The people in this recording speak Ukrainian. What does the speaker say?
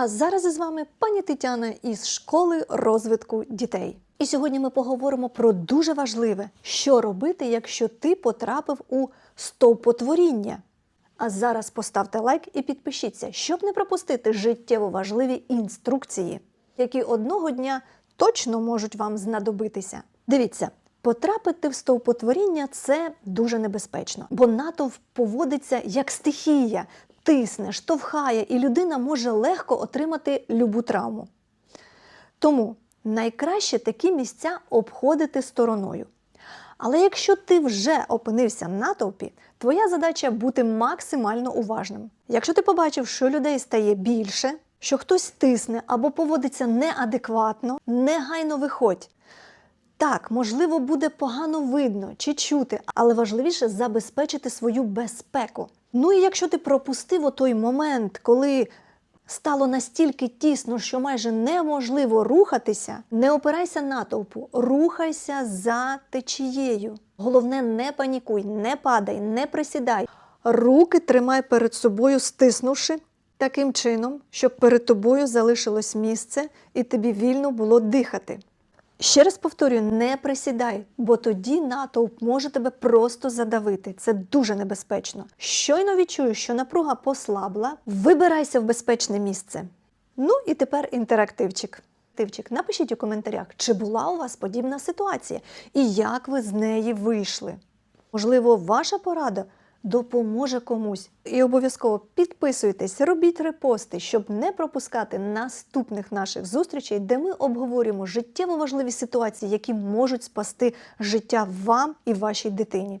А зараз із вами пані Тетяна із школи розвитку дітей. І сьогодні ми поговоримо про дуже важливе, що робити, якщо ти потрапив у стовпотворіння. А зараз поставте лайк і підпишіться, щоб не пропустити життєво важливі інструкції, які одного дня точно можуть вам знадобитися. Дивіться, потрапити в стовпотворіння це дуже небезпечно, бо натовп поводиться як стихія, тисне, штовхає, і людина може легко отримати любу травму. Тому найкраще такі місця обходити стороною. Але якщо ти вже опинився в натовпі, твоя задача бути максимально уважним. Якщо ти побачив, що людей стає більше, що хтось тисне або поводиться неадекватно, негайно виходь. Так, можливо, буде погано видно чи чути, але важливіше забезпечити свою безпеку. Ну і якщо ти пропустив отой момент, коли стало настільки тісно, що майже неможливо рухатися, не опирайся натовпу, рухайся за течією. Головне, не панікуй, не падай, не присідай. Руки тримай перед собою, стиснувши таким чином, щоб перед тобою залишилось місце і тобі вільно було дихати. Ще раз повторюю, не присідай, бо тоді натовп може тебе просто задавити. Це дуже небезпечно. Щойно відчуєш, що напруга послабла, вибирайся в безпечне місце. Ну і тепер інтерактивчик. Тивчик, напишіть у коментарях, чи була у вас подібна ситуація і як ви з неї вийшли. Можливо, ваша порада допоможе комусь. І обов'язково підписуйтесь, робіть репости, щоб не пропускати наступних наших зустрічей, де ми обговорюємо життєво важливі ситуації, які можуть спасти життя вам і вашій дитині.